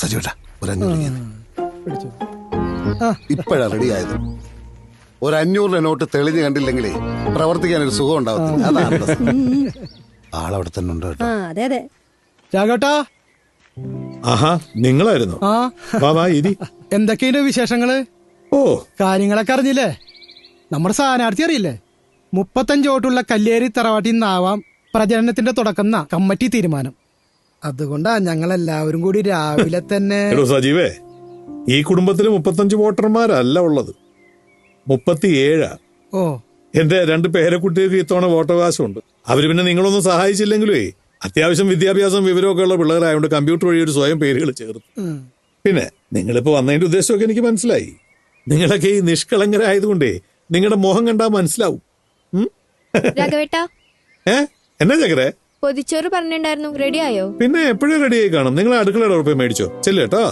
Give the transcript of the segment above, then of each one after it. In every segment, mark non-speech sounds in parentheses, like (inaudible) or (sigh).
സജീവട്ടാ ഒരു അഞ്ഞൂറ് ഇപ്പോഴാ റെഡി ആയത്. ഒരു അഞ്ഞൂറിന്റെ നോട്ട് തെളിഞ്ഞു കണ്ടില്ലെങ്കിലേ പ്രവർത്തിക്കാൻ ഒരു സുഖം ഉണ്ടാവത്തില്ല. അതാണ്. ആളവിടെ തന്നെ ഉണ്ട് കേട്ടോ? ആ അതെ അതെ. രാഘട്ടാ ആഹാ നിങ്ങളായിരുന്നു. ആ. വാ വാ ഇരി. എന്തൊക്കെയുണ്ട് വിശേഷങ്ങൾ? ഓ. കാര്യങ്ങളൊക്കെ അറിഞ്ഞില്ലേ? നമ്മുടെ സ്ഥാനാർത്ഥി അറിയില്ലേ? മുപ്പത്തഞ്ച് വോട്ടുള്ള കല്ലേരി തറവാട്ടിൽ നിന്നാവാം പ്രചരണത്തിന്റെ തുടക്കം എന്നാ കമ്മിറ്റി തീരുമാനം. അതുകൊണ്ടാ ഞങ്ങളെല്ലാവരും കൂടി രാവിലെ തന്നെ എടോ സജീവേ ഈ കുടുംബത്തിൽ മുപ്പത്തഞ്ച് വോട്ടർമാരല്ല ഉള്ളത്. മുപ്പത്തിയേഴാ. ഓ. എന്റെ രണ്ട് പേരക്കുട്ടികൾക്ക് ഇത്തവണ വോട്ടവകാശമുണ്ട്. അവർ പിന്നെ നിങ്ങളൊന്നും സഹായിച്ചില്ലെങ്കിലേ അത്യാവശ്യം വിദ്യാഭ്യാസം വിവരമൊക്കെ ഉള്ള പിള്ളേരായതുകൊണ്ട് കമ്പ്യൂട്ടർ വഴി ഒരു സ്വയം പേരുകൾ ചേർത്തു. പിന്നെ നിങ്ങളിപ്പോ വന്നതിന്റെ ഉദ്ദേശമൊക്കെ എനിക്ക് മനസ്സിലായി. നിങ്ങളൊക്കെ ഈ നിഷ്കളങ്കരായതുകൊണ്ടേ നിങ്ങളുടെ മുഖം കണ്ടാ മനസ്സിലാവും. രാഘവേട്ടാ രാഘവേട്ട. ഏ? എന്നാ ചക്കരെ പൊതിച്ചോറ് പറഞ്ഞിട്ടുണ്ടായിരുന്നു റെഡിയായോ പിന്നെ എപ്പോഴും റെഡിയായി കാണും. നിങ്ങൾ അടുക്കളയുടെ ഉറപ്പ് മേടിച്ചോ. ചെല്ലേട്ടോ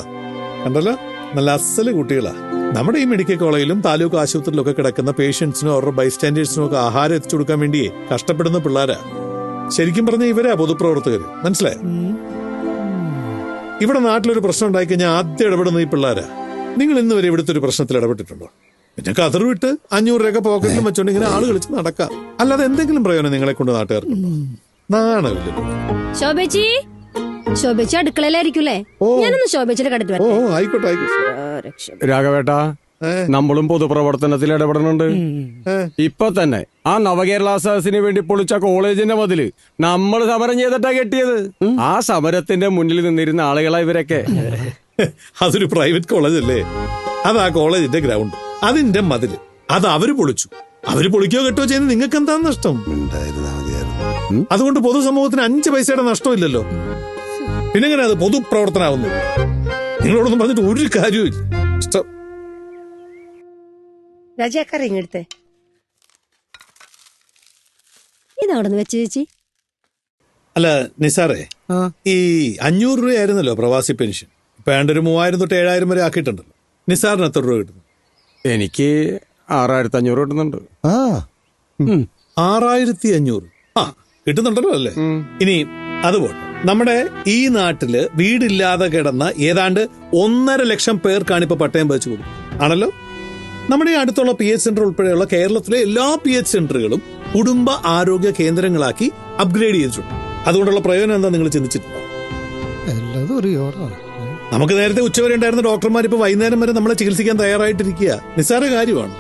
കണ്ടല്ലോ? നല്ല അസൽ കുട്ടികളാ. നമ്മുടെ ഈ മെഡിക്കൽ കോളേജിലും താലൂക്ക് ആശുപത്രിയിലൊക്കെ കിടക്കുന്ന പേഷ്യൻസിനും അവരുടെ ബൈസ്റ്റാൻഡേഴ്സിനും ഒക്കെ ആഹാരം എത്തിച്ചു കൊടുക്കാൻ വേണ്ടി കഷ്ടപ്പെടുന്ന പിള്ളേരാ. ശരിക്കും പറഞ്ഞ ഇവരാ പൊതുപ്രവർത്തകർ. മനസ്സിലായി? ഇവിടെ നാട്ടിലൊരു പ്രശ്നം ഉണ്ടായി കഴിഞ്ഞാൽ ആദ്യം ഇടപെടുന്ന ഈ പിള്ളേരാ. നിങ്ങൾ ഇന്ന് വരെ ഇവിടുത്തെ ഒരു പ്രശ്നത്തിൽ ഇടപെട്ടിട്ടുണ്ടോ? പിന്നെ കതർ വിട്ട് അഞ്ഞൂറ് രൂപ പോക്കറ്റിലും വെച്ചോണ്ട് ഇങ്ങനെ ആൾ കളിച്ച് നടക്കാം. അല്ലാതെ എന്തെങ്കിലും പ്രയോജനം നിങ്ങളെ കൊണ്ട് നാട്ടുകാർക്കുണ്ടോ? നാണമില്ലല്ലോ ശോഭേച്ചി? ശോഭേച്ചി അടുക്കളയിലായിരിക്കൂലേ ഓ. ഞാനൊന്ന് ശോഭേച്ചിയുടെ കടത്ത് ഓ വരാം ആയിക്കോട്ടെ. ആയിക്കോട്ടെ രാഘവേട്ട നമ്മളും പൊതുപ്രവർത്തനത്തിൽ ഇടപെടുന്നുണ്ട്. ഇപ്പൊ തന്നെ ആ നവകേരള സദസ്സിന് വേണ്ടി പൊളിച്ച കോളേജിന്റെ മതിൽ നമ്മൾ സമരം ചെയ്തിട്ടാ കെട്ടിയത്. ആ സമരത്തിന്റെ മുന്നിൽ നിന്നിരുന്ന ആളുകളാ ഇവരൊക്കെ. (laughs) അതൊരു പ്രൈവറ്റ് കോളേജ് അല്ലേ? അതാ കോളേജിന്റെ ഗ്രൗണ്ട്. അതിന്റെ മതിൽ അത് അവർ പൊളിച്ചു. അവർ പൊളിക്കോ കെട്ടോ ചെയ്യുന്നത് നിങ്ങൾക്ക് എന്താ നഷ്ടം? ഉണ്ടായിരുന്നാ അതുകൊണ്ട് പൊതുസമൂഹത്തിന് അഞ്ച് പൈസയുടെ നഷ്ടമില്ലല്ലോ. പിന്നെങ്ങനെ അത് പൊതുപ്രവർത്തനാവുന്നു? നിങ്ങളോടൊന്നും പറഞ്ഞിട്ട് ഒരു കാര്യവും ഇല്ല. ഇഷ്ടം രാജാക്കറി ഇങ്ങടുത്തെ. ഇതവിടെ നിന്ന് വെച്ച് ചേച്ചി? അല്ല നിസാറേ ഈ അഞ്ഞൂറ് രൂപയായിരുന്നല്ലോ പ്രവാസി പെൻഷൻ. ഇപ്പൊ ഏതാണ്ട് ഒരു മൂവായിരം തൊട്ട് ഏഴായിരം വരെ ആക്കിയിട്ടുണ്ടല്ലോ. നിസാറിന് എത്ര രൂപ കിട്ടുന്നു? എനിക്ക് ആറായിരത്തി അഞ്ഞൂറ് കിട്ടുന്നുണ്ട്. ആ. ആറായിരത്തി അഞ്ഞൂറ് ആ. കിട്ടുന്നുണ്ടല്ലോ അല്ലേ? ഇനി അതുപോലെ നമ്മുടെ ഈ നാട്ടിൽ വീടില്ലാതെ കിടന്ന ഏതാണ്ട് ഒന്നര ലക്ഷം പേർക്കാണ് ഇപ്പൊ പട്ടയം വെച്ച് കൊടുക്കുന്നത്. ആണല്ലോ? നമ്മുടെ ഈ അടുത്തുള്ള പി എച്ച് സെന്റർ ഉൾപ്പെടെയുള്ള കേരളത്തിലെ എല്ലാ പി എച്ച് സെന്ററുകളും കുടുംബ ആരോഗ്യ കേന്ദ്രങ്ങളാക്കി അപ്ഗ്രേഡ് ചെയ്തിട്ടുണ്ട്. അതുകൊണ്ടുള്ള പ്രയോജനം എന്താ നിങ്ങൾ ചിന്തിച്ചിട്ടുണ്ടോ നമുക്ക് നേരത്തെ ഉച്ചവരെ ഉണ്ടായിരുന്ന ഡോക്ടർമാർ ഇപ്പൊ വൈകുന്നേരം വരെ നമ്മളെ ചികിത്സിക്കാൻ തയ്യാറായിട്ടിരിക്കുക. നിസ്സാര കാര്യമാണ്.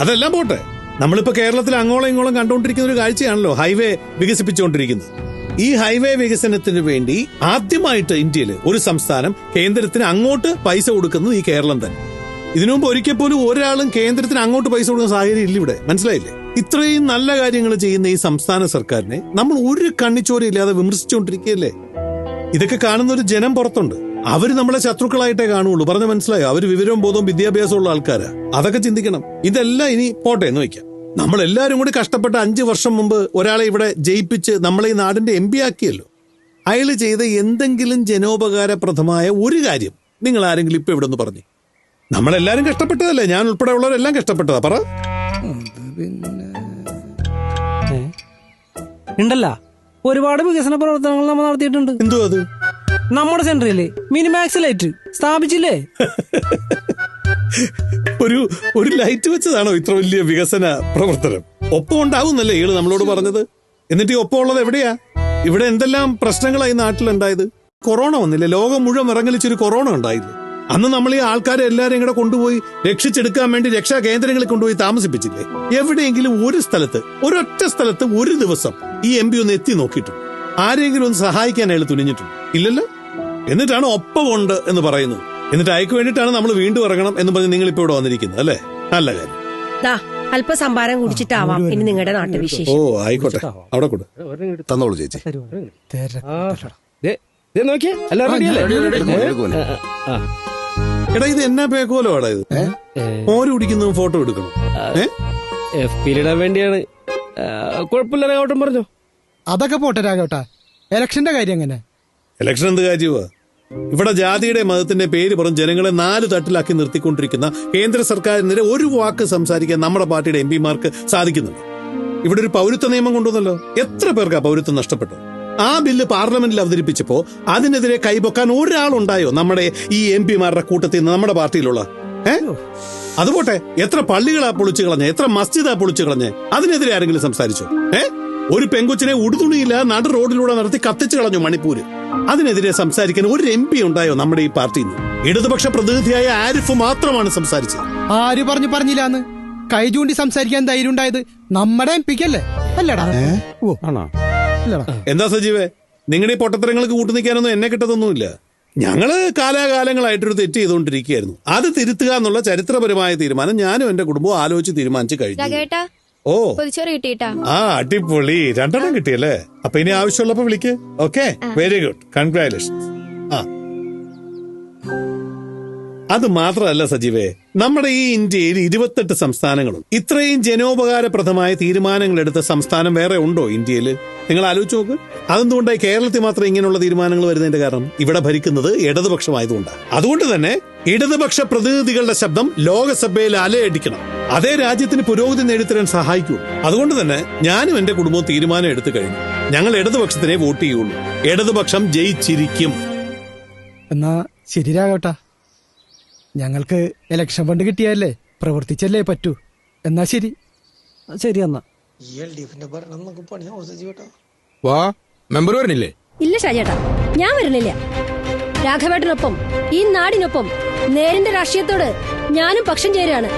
അതെല്ലാം പോട്ടെ. നമ്മളിപ്പോ കേരളത്തിൽ അങ്ങോളം ഇങ്ങോളം കണ്ടുകൊണ്ടിരിക്കുന്ന ഒരു കാഴ്ചയാണല്ലോ ഹൈവേ വികസിപ്പിച്ചുകൊണ്ടിരിക്കുന്നത്. ഈ ഹൈവേ വികസനത്തിന് വേണ്ടി ആദ്യമായിട്ട് ഇന്ത്യയിൽ ഒരു സംസ്ഥാനം കേന്ദ്രത്തിന് അങ്ങോട്ട് പൈസ കൊടുക്കുന്നത് ഈ കേരളം തന്നെ. ഇതിനു മുമ്പ് ഒരിക്കൽ പോലും ഒരാളും കേന്ദ്രത്തിന് അങ്ങോട്ട് പൈസ കൊടുക്കുന്ന സാഹചര്യം ഇല്ല ഇവിടെ. മനസ്സിലായില്ലേ? ഇത്രയും നല്ല കാര്യങ്ങൾ ചെയ്യുന്ന ഈ സംസ്ഥാന സർക്കാരിനെ നമ്മൾ ഒരു കണ്ണിച്ചോരയില്ലാതെ വിമർശിച്ചുകൊണ്ടിരിക്കുകയല്ലേ? ഇതൊക്കെ കാണുന്ന ഒരു ജനം പുറത്തുണ്ട്. അവർ നമ്മളെ ശത്രുക്കളായിട്ടേ കാണുള്ളൂ പറഞ്ഞ മനസ്സിലായോ? അവർ വിവരവും ബോധവും വിദ്യാഭ്യാസമുള്ള ആൾക്കാരാ. അതൊക്കെ ചിന്തിക്കണം. ഇതെല്ലാം ഇനി പോട്ടെ എന്ന് വയ്ക്കാം. നമ്മൾ എല്ലാവരും കൂടി കഷ്ടപ്പെട്ട അഞ്ച് വർഷം മുമ്പ് ഒരാളെ ഇവിടെ ജയിപ്പിച്ച് നമ്മളെ ഈ നാടിന്റെ എം പി ആക്കിയല്ലോ. അയാൾ ചെയ്ത എന്തെങ്കിലും ജനോപകാരപ്രദമായ ഒരു കാര്യം നിങ്ങൾ ആരെങ്കിലും ഇപ്പൊ ഇവിടെ നിന്ന് പറഞ്ഞു. നമ്മളെല്ലാരും കഷ്ടപ്പെട്ടതല്ലേ? ഞാൻ ഉൾപ്പെടെ ഉള്ളവരെല്ലാം കഷ്ടപ്പെട്ടതാ. പറ. ഉണ്ടല്ല. ഒരുപാട് വികസന പ്രവർത്തനങ്ങൾ നമ്മൾ നടത്തിയിട്ടുണ്ട്. എന്തോ അത്? നമ്മുടെ സെന്ററിൽ മിനിമാക്സ് ലൈറ്റ് സ്ഥാപിച്ചില്ലേ? (laughs) ഒരു ഒരു ലൈറ്റ് വെച്ചതാണോ ഇത്ര വലിയ വികസന പ്രവർത്തനം? ഒപ്പം ഉണ്ടാവുന്നല്ലേ ഇയാൾ നമ്മളോട് പറഞ്ഞത്? എന്നിട്ട് ഈ ഒപ്പം ഉള്ളത് എവിടെയാ? ഇവിടെ എന്തെല്ലാം പ്രശ്നങ്ങളായി നാട്ടിലുണ്ടായത്? കൊറോണ വന്നില്ലേ? ലോകം മുഴുവൻ ഇറങ്ങലിച്ചൊരു കൊറോണ ഉണ്ടായില്ലേ? അന്ന് നമ്മൾ ഈ ആൾക്കാരെ എല്ലാവരെയും കൂടെ കൊണ്ടുപോയി രക്ഷിച്ചെടുക്കാൻ വേണ്ടി രക്ഷാ കേന്ദ്രങ്ങളിൽ കൊണ്ടുപോയി താമസിപ്പിച്ചില്ലേ? എവിടെയെങ്കിലും ഒരു സ്ഥലത്ത് ഒരൊറ്റ സ്ഥലത്ത് ഒരു ദിവസം ഈ എം ഒന്ന് എത്തി നോക്കിയിട്ടുണ്ട് ആരെങ്കിലും ഒന്ന് സഹായിക്കാൻ അയാൾ തുനിഞ്ഞിട്ടുണ്ട് ഇല്ലല്ലോ? എന്നിട്ടാണ് ഒപ്പമുണ്ട് എന്ന് പറയുന്നത്. എന്നിട്ട് അയക്ക് വേണ്ടിയിട്ടാണ് നമ്മൾ വീണ്ടും ഇറങ്ങണം എന്ന് പറഞ്ഞ് നിങ്ങൾ ഇപ്പൊ ഇവിടെ വന്നിരിക്കുന്നത് അല്ലേ? നല്ല കാര്യം. ദാ അല്പ സംഭാരം കുടിച്ചിട്ടാവാം. ഇനി നിങ്ങളുടെ നാട്ടു ഓ ആയിക്കോട്ടെ. അവിടെ കൊടു. തന്നോളൂ ചേച്ചി. നോക്കിയേ? എടാ ഇത് എന്നാ പേക്കോലോ ആടാ ഇത് മോര് കുടിക്കുന്നതും ഫോട്ടോ എടുക്കണം? എഫ് പിയിലിടാൻ വേണ്ടിയാണ്. കുഴപ്പമില്ല രാഘവട്ടം പറഞ്ഞോ. അതൊക്കെ പോട്ടെ രാഘവട്ടാ. ഇലക്ഷന്റെ കാര്യം എങ്ങനെ? ഇലക്ഷൻ എന്ത് കാര്യമാ ഇവിടെ ജാതിയുടെ മതത്തിന്റെ പേര് പറഞ്ഞ് ജനങ്ങളെ നാല് തട്ടിലാക്കി നിർത്തിക്കൊണ്ടിരിക്കുന്ന കേന്ദ്ര സർക്കാരിനെതിരെ ഒരു വാക്ക് സംസാരിക്കാൻ നമ്മുടെ പാർട്ടിയുടെ എം പിമാർക്ക് സാധിക്കുന്നുണ്ട്? ഇവിടെ ഒരു പൗരത്വ നിയമം കൊണ്ടുവന്നല്ലോ. എത്ര പേർക്ക് ആ പൗരത്വം നഷ്ടപ്പെട്ടു? ആ ബില്ല് പാർലമെന്റിൽ അവതരിപ്പിച്ചപ്പോ അതിനെതിരെ കൈപൊക്കാൻ ഒരാളുണ്ടായോ നമ്മുടെ ഈ എം പിമാരുടെ കൂട്ടത്തിൽ നിന്ന് നമ്മുടെ പാർട്ടിയിലുള്ള? ഏ? അതുപോട്ടെ എത്ര പള്ളികളാ പൊളിച്ചു കളഞ്ഞേ? എത്ര മസ്ജിദാ പൊളിച്ചു കളഞ്ഞേ? അതിനെതിരെ ആരെങ്കിലും സംസാരിച്ചു? ഏ? ഒരു പെങ്കൊച്ചിനെ ഉടുതുണിയില്ല നടു റോഡിലൂടെ നടത്തി കത്തിച്ചു കളഞ്ഞു മണിപ്പൂര്. അതിനെതിരെ സംസാരിക്കാൻ ഒരു എം പി ഉണ്ടായോ നമ്മുടെ ഈ പാർട്ടിയിൽ നിന്ന്? ഇടതുപക്ഷ പ്രതിനിധിയായ ആരിഫ് മാത്രമാണ് സംസാരിച്ചത്. ആര് പറഞ്ഞു പറഞ്ഞില്ലാന്ന്? കൈ ചൂണ്ടി സംസാരിക്കാൻ ധൈര്യം ഉണ്ടായത് നമ്മുടെ എം പിക്കല്ലേ? അല്ലടാ. ഓ ആണോ? അല്ലടാ. എന്താ സജീവേ? നിങ്ങളുടെ ഈ പൊട്ടത്തരങ്ങൾക്ക് കൂട്ടു നിൽക്കാനൊന്നും എന്നെ കിട്ടതൊന്നുമില്ല ഞങ്ങൾ കാലാകാലങ്ങളായിട്ടൊരു തെറ്റ് ചെയ്തുകൊണ്ടിരിക്കുകയായിരുന്നു. അത് തിരുത്തുക എന്നുള്ള ചരിത്രപരമായ തീരുമാനം ഞാനും എന്റെ കുടുംബവും ആലോചിച്ച് തീരുമാനിച്ചു കഴിഞ്ഞു. ഓ. പൊതിച്ചോറ് കിട്ടിയിട്ടാ? ആ അടിപൊളി. രണ്ടെണ്ണം കിട്ടിയല്ലേ? അപ്പൊ ഇനി ആവശ്യമുള്ളപ്പോ വിളിക്ക്. ഓക്കെ? വെരി ഗുഡ് കൺഗ്രാലേഷൻസ് ആ. അത് മാത്രമല്ല സജീവേ നമ്മുടെ ഈ ഇന്ത്യയിൽ ഇരുപത്തെട്ട് സംസ്ഥാനങ്ങളും ഇത്രയും ജനോപകാരപ്രദമായ തീരുമാനങ്ങൾ എടുത്ത സംസ്ഥാനം വേറെ ഉണ്ടോ ഇന്ത്യയിൽ നിങ്ങൾ ആലോചിച്ച് നോക്ക്. അതെന്തുകൊണ്ടായി കേരളത്തിൽ മാത്രം ഇങ്ങനെയുള്ള തീരുമാനങ്ങൾ വരുന്നതിന്റെ കാരണം ഇവിടെ ഭരിക്കുന്നത് ഇടതുപക്ഷമായതുകൊണ്ടാണ്. അതുകൊണ്ട് തന്നെ ഇടതുപക്ഷ പ്രതിനിധികളുടെ ശബ്ദം ലോകസഭയിൽ അലയടിക്കണം. അതേ രാജ്യത്തിന് പുരോഗതി നേടിത്തരാൻ സഹായിക്കൂ. അതുകൊണ്ട് തന്നെ ഞാനും എന്റെ കുടുംബവും തീരുമാനം എടുത്തു കഴിഞ്ഞു. ഞങ്ങൾ ഇടതുപക്ഷത്തിനെ വോട്ട് ചെയ്യുള്ളൂ. ഇടതുപക്ഷം ജയിച്ചിരിക്കും. എന്നാ ശരിയാകട്ട. ഞങ്ങൾക്ക് ഇലക്ഷൻ ഫണ്ട് കിട്ടിയല്ലേ പ്രവർത്തിച്ചല്ലേ പറ്റൂ. എന്നാ ശരി. ശരി എന്നാ. വാ മെമ്പർ വരുന്നില്ലേ? ഇല്ല ഷാജേട്ടാ ഞാൻ വരുന്നില്ല. രാഘവേട്ടനൊപ്പം ഈ നാടിനൊപ്പം നേരിന്റെ രാഷ്ട്രീയത്തോട് ഞാനും പക്ഷം ചേരുകയാണ്.